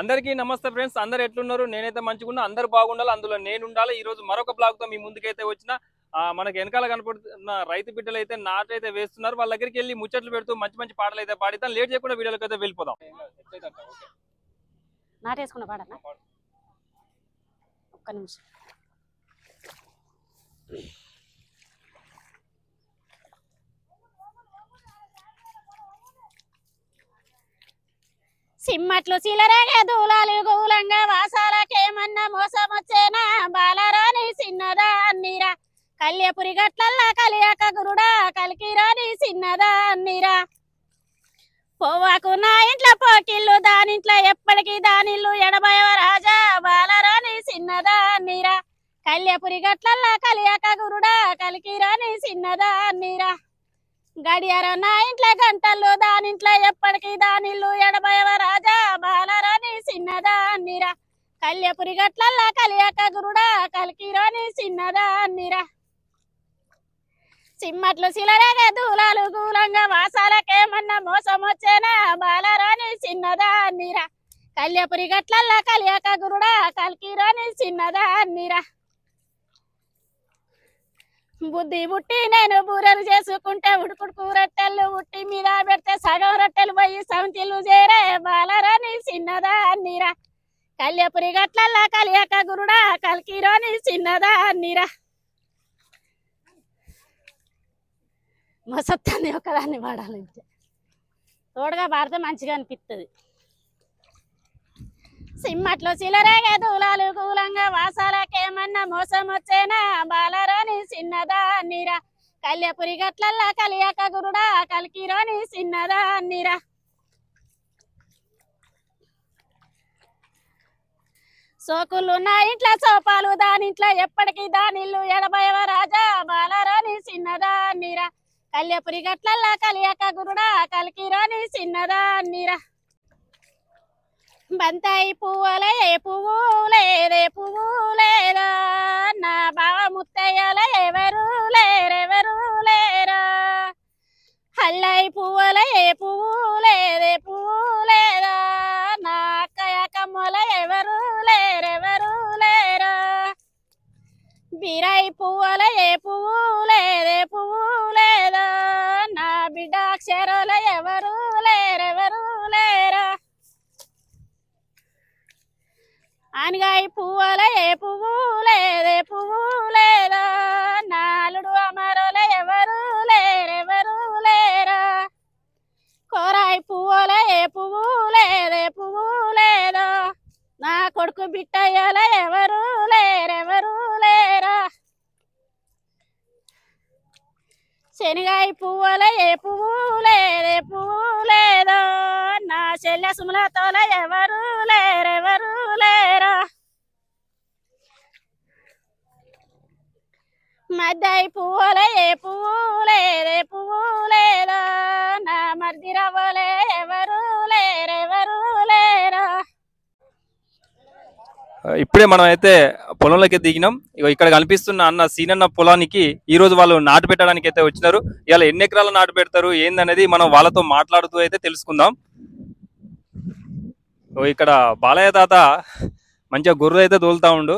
అందరికీ నమస్తే ఫ్రెండ్స్. అందరు ఎట్లున్నారు? నేనైతే మంచిగున్నా. అందరు బాగుండాలి. అందులో నేను ఉండాలి ఈ రోజు మరొక బ్లాగ్తో మీ ముందుకైతే వచ్చిన మనకు మనకి వెనకాల కనపడుతున్న రైతు బిడ్డలు అయితే నాటైతే వేస్తున్నారు. వాళ్ళ దగ్గరికి వెళ్ళి ముచ్చట్లు పెడుతూ మంచి మంచి పాటలు అయితే పాడిద్దాం. లేట్ చేయకుండా వీడియోలోకి అయితే వెళ్ళిపోదాం. నాటేసుకున్న పాడనా ఒక్క నిమిషం. సిమ్మట్లు సిలరేగే దూలాలు గూలంగా వాసాలకేమన్నా మోసం వచ్చేనా బాలరాని చిన్నదా అన్నీరా కల్యపురి గట్లల్లా కలియాక గురుడా కలికిరాని చిన్నదా అన్నీరా పోవాకు నా ఇంట్లో పోకిళ్ళు దానింట్లో ఎప్పటికీ దానిల్లు ఎడబయవ రాజా బాలరాని చిన్నదా నీరా కల్యపురి గట్లల్లా కలియాక గురుడా కలికిరాని చిన్నదా నీరా గడియార నా ఇంట్లో గంటలు దానింట్లో ఎప్పటికీ దానిల్లు ఎడబయవ రాజా బాలరాని చిన్నదా నీరా కల్యపురి గట్లల్లా కలియాక గురుడా కలికిరాని చిన్నదా నీరా సిమ్మట్లు సిలరేగే దూలాలు గూలంగా వాసాలకేమన్నా మోసం వచ్చేనా బాలరాని చిన్నదా నీరా కల్యపురి గట్లల్లా కలియాక గురుడా కల్కిరాని చిన్నదా నీరా బుద్ధి బుట్టి నేను బూరెలు చేసుకుంటే ఉడుకుడుకు రొట్టెలు ఉట్టి మీద పెడితే సగం రొట్టెలు పోయి సంచిలు చేరే బాలరాని చిన్నదా నీరా కల్యపురి గట్లల్లా కలియాక గురుడా కల్కిరాని చిన్నదా మా సత్తాన్ని ఒకదాన్ని పాడాలంటే తోడుగా పాడితే మంచిగా అనిపిస్తుంది సిమ్మట్లో చిలరేగే దూలాలు కూలంగా వాసాలకేమన్నా మోసం వచ్చేనా బాలరాని చిన్నదా అన్నిరా కల్యపురి గట్లల్లా కలియాక గురుడా కలికిరోని చిన్నదా అన్నిరా సోకులు నా ఇంట్లో సోపాలు దానింట్లో ఎప్పటికీ దానిల్లు ఎడబయవ రాజా? బాలరాని చిన్నదా నీరా కల్యపురి గట్లల్లా కలియాక గురుడా కలికిరాని చిన్నదా నీరా బంతాయి పువ్వులే ఏ పువ్వు లేదే పువ్వు లేదా నా బావ ముత్తయ్యల ఎవరు లేరెవరు లేరా హల్లై పువ్వుల ఏ పువ్వు లేదే పువ్వు లేదా నా అక్కయ్య కమ్మల ఎవరు లేరెవరు లేరా బీరాయి పువ్వుల ఏ పువ్వు లేదే పువ్వు లేదా? నా బిడ్డ అక్షరాల ఎవరు లేరెవరు లేరా? ఆనగాయ పువ్వుల ఏ పువ్వు లేదే పువ్వు లేదా? నాలుడు అమరుల ఎవరు లేరెవరు లేరా? కోరాయి పువ్వుల ఏ పువ్వు లేదే పువ్వు లేదా? నా కొడుకు బిట్టయ్యల ఎవరు లేరెవరు పువ్వులేరా? శనిగాయ పువ్వుల ఏ పువ్వు లేదే పువ్వు లేదా నా చెల్లె సుమలతోల ఎవరు లేరెవరు లేరా మద్దాయి పువ్వుల ఏ పువ్వు లేదే పువ్వు లేదా నా మర్ది రవ్వలే ఎవరు లేరెవరు లేరు. ఇప్పుడే మనం అయితే పొలంలోకి దిగినాం. ఇగో ఇక్కడ కనిపిస్తున్న అన్న సీనన్న పొలానికి ఈ రోజు వాళ్ళు నాటు పెట్టడానికి అయితే వచ్చినారు. ఇవాళ ఎన్ని ఎకరాలు నాటు పెడతారు ఏందనేది మనం వాళ్ళతో మాట్లాడుతూ అయితే తెలుసుకుందాం. ఇక్కడ బాలయ్య తాత మంచిగా గొర్రె అయితే తోలుతా ఉండు.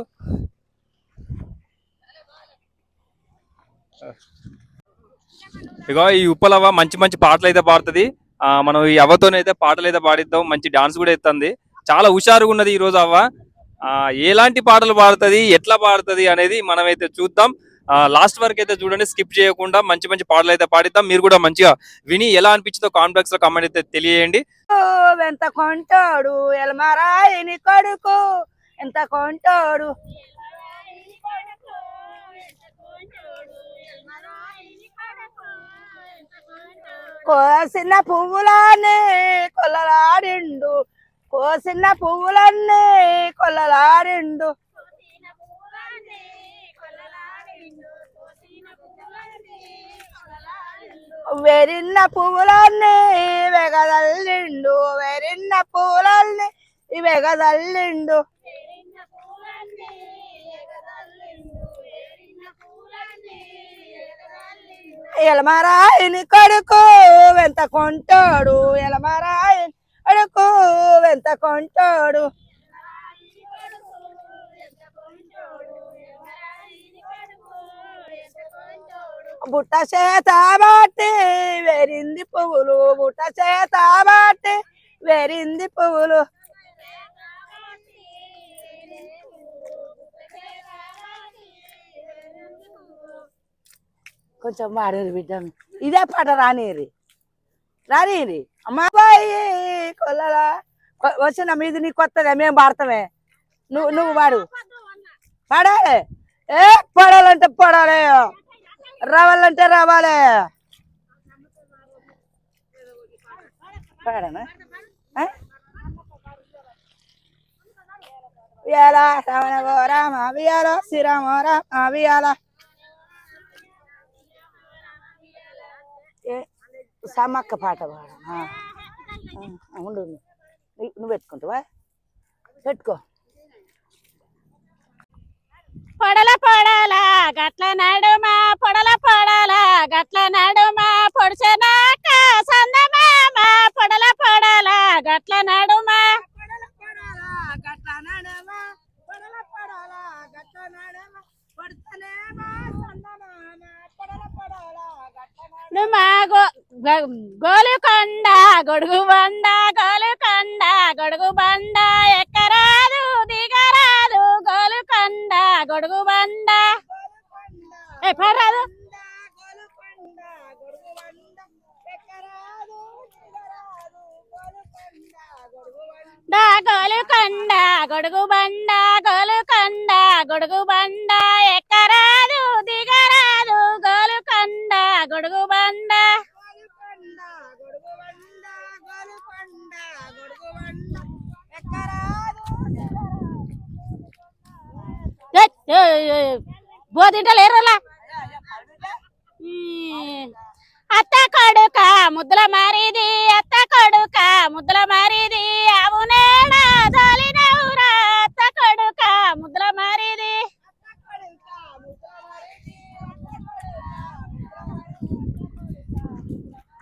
ఇగో ఈ ఉప్పలవ్వ మంచి మంచి పాటలు అయితే పాడుతుంది. ఆ, మనం ఈ అవ్వతోనైతే పాటలు అయితే పాడిద్దాం. మంచి డాన్స్ కూడా ఎత్తుంది. చాలా హుషారుగా ఉన్నది ఈ రోజు అవ్వ. ఎలాంటి పాటలు పాడుతుంది ఎట్లా పాడుతుంది అనేది మనం అయితే చూద్దాం లాస్ట్ వరకు అయితే చూడండి స్కిప్ చేయకుండా మంచి మంచి పాటలు అయితే పాడిద్దాం. మీరు కూడా మంచిగా విని ఎలా అనిపించిందో కాంప్లెక్స్లో కమెంట్ అయితే తెలియజేయండి. ఎంత కొంటాడు ఎలమరాయిని కొడుకు? ఎంత కొంటాడు? కోసిన పువ్వులన్నీ కొల్లలాడిండు. కోసిన పువ్వులన్నీ కొల్లలాడిండు వెరిన్న పువ్వులన్నీ వెగదల్లిండు. వెరిన్న పువ్వులన్నీ వెగదల్లిండు. ఎలమరాయిని కొడుకు వెంత కొంటాడు. ఎలమరాయి కొడుకు ఎంత కొంటాడు? బుట్ట చేత బట్టి వెరింది పువ్వులు బుట్ట చేత బట్టి వెరింది పువ్వులు. కొంచెం వాడేరు బిడ్డ. ఇదే పాట రానిరి. రానిరి. అమ్మాయి కొల్లలా వచ్చిన మీది నీకు కొత్తగా మేము పాడతామే. నువ్వు నువ్వు పాడు. పాడాలి ఏ పడాలంటే పడాలి. రావాలంటే రావాలి. పాడనా? ఆ? వియాల రమణ గో రామ వియాల శ్రీరామ రామ వియాల. ఏ సమ్మక్క పాట పాడ ఉండు. నువ్వు నువ్వు పెట్టుకుంటావా పెట్టుకో. పొడల పొడల గట్ల నడుమ పొడల పొడల గట్ల నడుమ పొడిచనాక సందమామ పొడల పొడల గట్ల నడుమ. మా గో గోలుకొండ గొడుగు బండ గోలుకొండ గొడుగు బండ ఎక్కరాదు దిగరాదు గోలుకొండ గొడుగు బండ. ఏ పర్రాదు. గోలుకొండ గొడుగు బండ గోలుకొండ గొడుగు బండ ఎక్కరాదు దిగరాదు గోలుకొండ గొడుగు బండ బోధింటలేరులా అత్త కొడుక ముద్దుల మారిది అత్త కొడుక ముద్దుల మారిది అవునేనా తోలినవురా అత్త కొడుక ముద్దుల మారిది.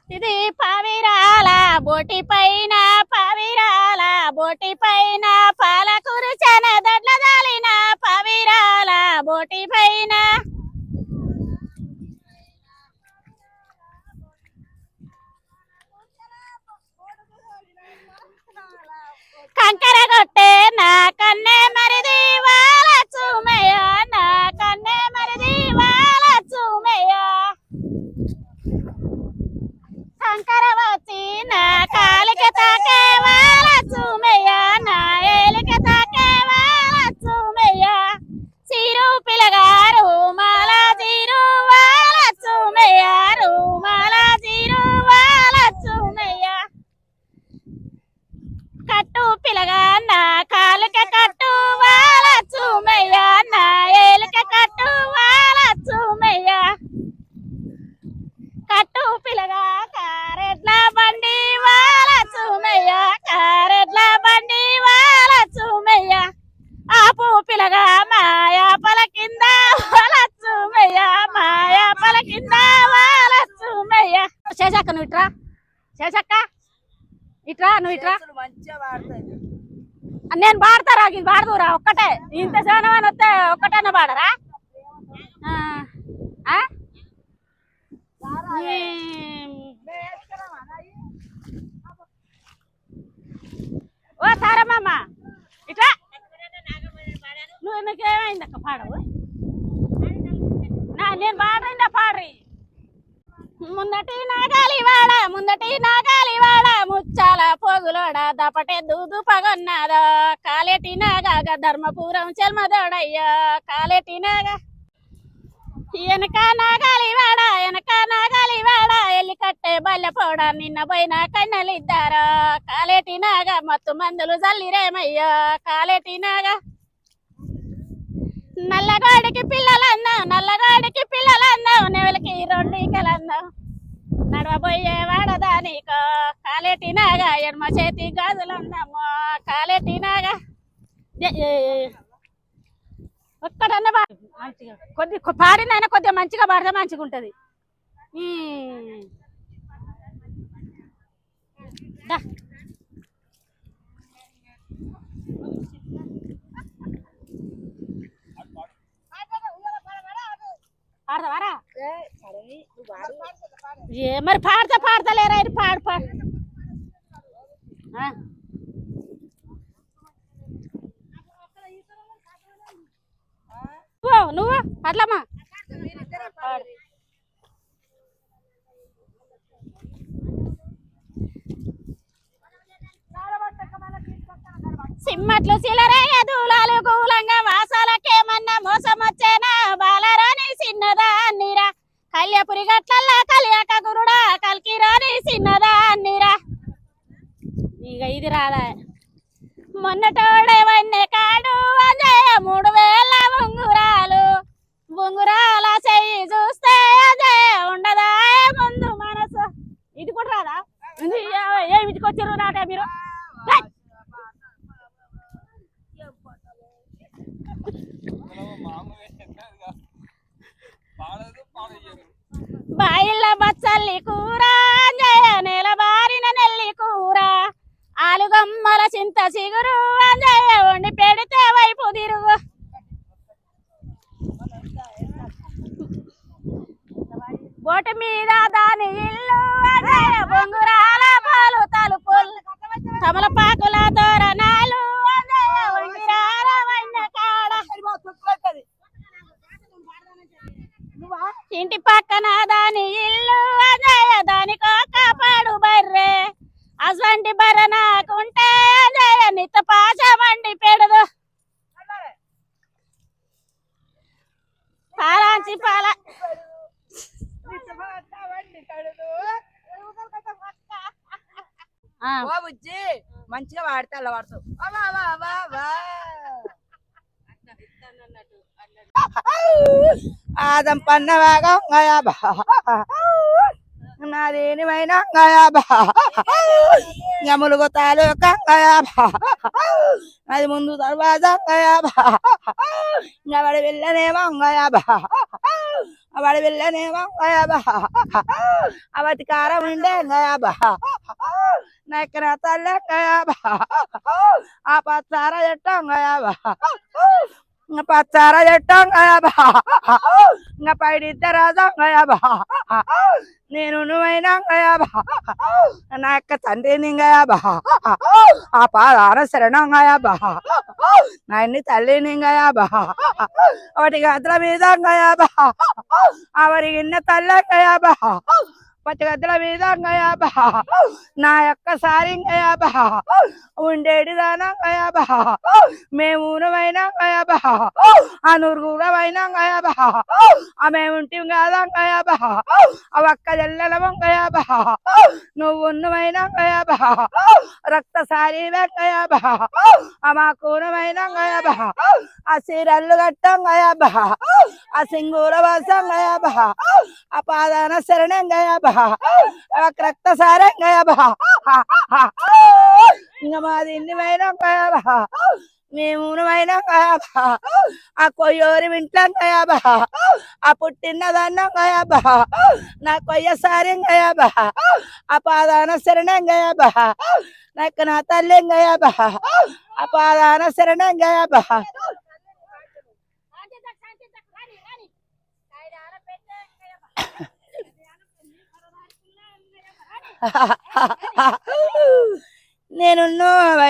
ఇది పావిరాల బోటి పైన పావిరాల బోటి పైన పాలకూరు దడ్ల దాలిన పావిరాల బోటి పైన కంకర కొట్టే నా కన్నే మరిది వాళ్ళ చూమయ్యా. నా కన్నే మరిది వాళ్ళ చూమయ్యా. శంకర వచ్చి నా కాలికి తాక వాళ్ళ చూమయ్య నా ఏలికి తాకే వాళ్ళ చూమయ్య సిరు పిలగారు మాల జీరు వాళ్ళ చూమయ్య మాల జీరు వాళ్ళ చూమయ్య కట్టు పిలగా నా కాలుక కట్టు వాళ్ళ చూమయ్య నా ఏలుక కట్టు వాళ్ళ చూమయ్య కట్టు పిలగా కారెడ్ల బండి వాళ్ళ చూమయ్య కారెడ్ల బండి వాళ్ళ చూమయ్య ఆపు పిలగా మాయా పల కింద వాళ్ళ చూమయ్య మాయా పల కింద వాళ్ళ చూమయ్య శేషక్క నువ్వు ఇట్రా శేషక్క ఇట్రా నువ్వు ఇట్రా? నేను పాడతారా ఇది పాడదురా ఒక్కటే. ఇంత శానమని వస్తే ఒక్కటేనా పాడరా. ఓ తారమ్మ ఇట్లా? నువ్వు నీకేమైంది అక్క పాడవు? నేను పాడరి ముందటి నాగాలి వాడ ముందటి నాగాలి వాడ ముచ్చాల పోగులోడ దపటే దూదు పగొన్నాదా. కాలేటి నాగా ధర్మపురం చెల్మదోడయ్యా. కాలేటి నాగా. వెనక నాగాలి వాడ వెనక నాగాలి వాడ ఎల్లి కట్టే బల్లె పోడ నిన్న పోయిన కన్నెలు కన్నెలిద్దారా. కాలేటి నాగా మత్తు మందులు జల్లిరేమయ్యా. కాలేటి నాగా. నల్లగోడికి పిల్లలన్నావు నల్లగాడికి మా చేతి గాజులుందమ్మ కాలెత్తినాగా ఒక్కడన్నా మంచిగా. కొద్ది పాడినైనా కొద్దిగా మంచిగా పాడితే మంచిగా ఉంటుంది. పాడతావారా ఏ మరి పాడతా పాడతలేరా పాడు పాడు. నువ్వు అట్లమ్మా. సిమ్మట్లు సిలరేయ కూలంగా వాసాలకేమన్నా మోసం వచ్చేనా బాలరాని సిన్నదా అన్నిరా కళ్యపురి గట్లల్లా కలియక గురుడా కల్కిరాని సిన్నదా అన్నీరా రాలే. ఇది మొన్నటోడే చింత చిగురు మంచిగా పడతావు ఆదం పన్నవాగా గయాబా నాదేనిమైనా గయాబా యములుగు తాలూక గయాబా అది ముందు దర్వాజా గయాబా వాడి వెళ్ళనేమో గయాబా వాడి వెళ్ళనేమో గయాబా అవతి కారం ఉండే గయాబా నాయకన తల్ల గయాబా ఆ పచ్చార చెట్టం గయాబా ఇంకా పచ్చార చెట్టం గయాబా ఇంకా పైడిద్దరాజా గయాబా నేను నువ్వైనా గయాబా నా యొక్క తండ్రిని గయాబా ఆ పాదాన శరణం గయాబా నా ఇన్ని తల్లిని గయాబా వాటి గద్ర మీద గయాబా అవరి ఇన్న తల్ల గయాబా పచ్చి మీద అంగయాబా నా యొక్క సారి గయాబా ఉండేటి దానా గయాబా మేము ఊనమైనా గయాబా ఆ నూరుగురమైనా గయాబా ఆ మేము కాదా గయాబా ఆ ఒక్క జల్లెలమం గయాబా నువ్వు ఉన్నమైనా గయాబా రక్త సారి వెంకయాబా ఆ మా కూనమైన గయాబా ఆ సీరల్లు కట్టంగయాబా ఆ సింగూర వాసంగయాబా ఆ పాదాన శరణంగయాబా గయాబా రక్త సారం ఇంకా మాది ఇన్నిమైన గయాబా మేము ఊనమైన గయాబా ఆ కొయ్యోరి వింటాం గయాబా ఆ పుట్టిన దాన్నం గయాబా నా కొయ్య సారం గయాబా ఆ పాదాన శరణం గయాబా నాకు నా తల్లి గయాబా ఆ పాదాన శరణం గయాబా నేను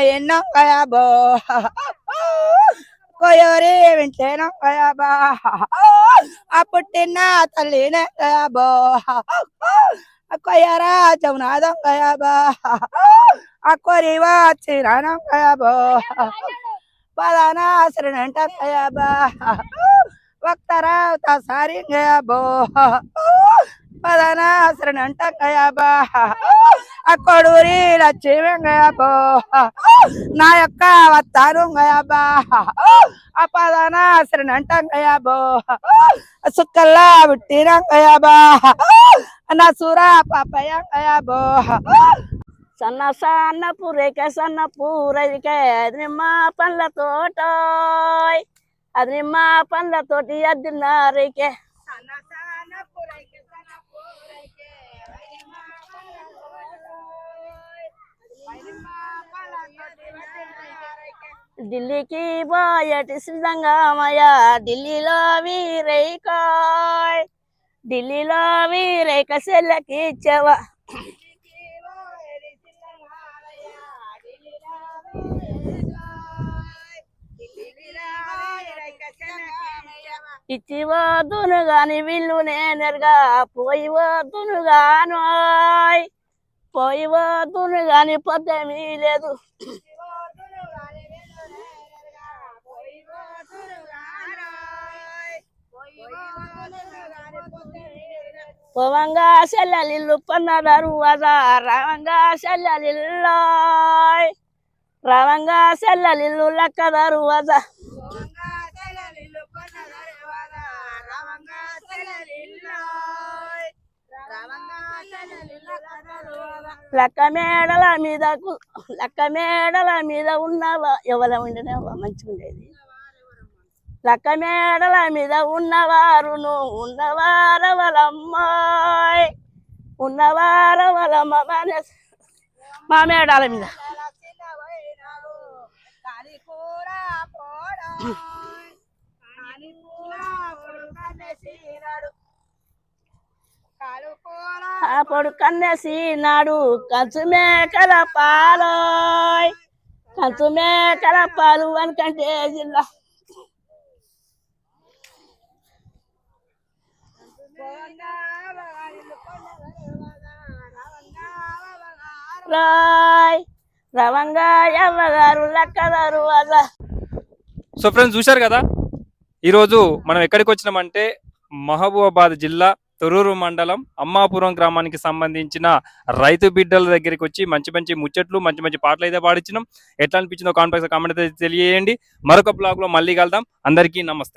ఎన్నో గయాబో కొయ్యోరి వింటేనో కయాబా ఆ పుట్టిన తల్లినే కయాబో కొయ్యరా జమునాదం కయాబా ఆ కొరివా చిరానం కయాబో పదానా శ్రీనంట కయాబా వక్తరా సారి గయాబో పదానా శరణంట గయాబా ఆ కొడూరి నా యొక్క వత్తాను గయాబా ఆ పదానా శరణంట సుక్కల్లా పుట్టిన నా సూరా పాపయ్య సన్న సన్న పూరేక సన్న పూరైకే అది నిమ్మ పండ్ల తోట అది నిమ్మ పండ్ల తోటి అద్దినారైకే ఢిల్లీకి బాయటి సిద్ధంగామయ్య. ఢిల్లీలో వీరైకాయ్. ఢిల్లీలో వీరైక సెల్లకి ఇచ్చావా ఇచ్చి వద్దును గాని వీళ్ళు నేనరుగా. పోయి వద్దును గాను పోయి వద్దును గాని పొద్దేమీ లేదు. పోవంగా సెల్లలిల్లు పన్నదారు వదా రావంగా సెల్లలిల్లో. రావంగా సెల్లలిల్లు లక్కదారు వదా లక్క మేడల మీద లక్క మేడల మీద ఉన్నవా ఎవరు ఉండినవా? మంచిగా ఉండేది మేడల మీద ఉన్నవారును ఉన్నవారవలమ్మాయ్. ఉన్నవారవలమ్మ మా మేడాల మీద. అప్పుడు పొడు నాడు కంచు మేకల పాలు కంచు మేకల పాలు అనుకంటే జిల్లా. రాయ్ రవంగా అలా సో ఫ్రెండ్స్ చూశారు కదా? ఈరోజు మనం ఎక్కడికి వచ్చినామంటే మహబూబాబాద్ జిల్లా తొరూరు మండలం అమ్మాపురం గ్రామానికి సంబంధించిన రైతు బిడ్డల దగ్గరికి వచ్చి మంచి మంచి ముచ్చట్లు మంచి మంచి పాటలు అయితే పాడించినాం. ఎట్లా అనిపించిందో కాన్ఫరెన్స్ కామెంట్ అయితే తెలియజేయండి. మరొక బ్లాగ్లో మళ్ళీ కలుద్దాం. అందరికీ నమస్తే.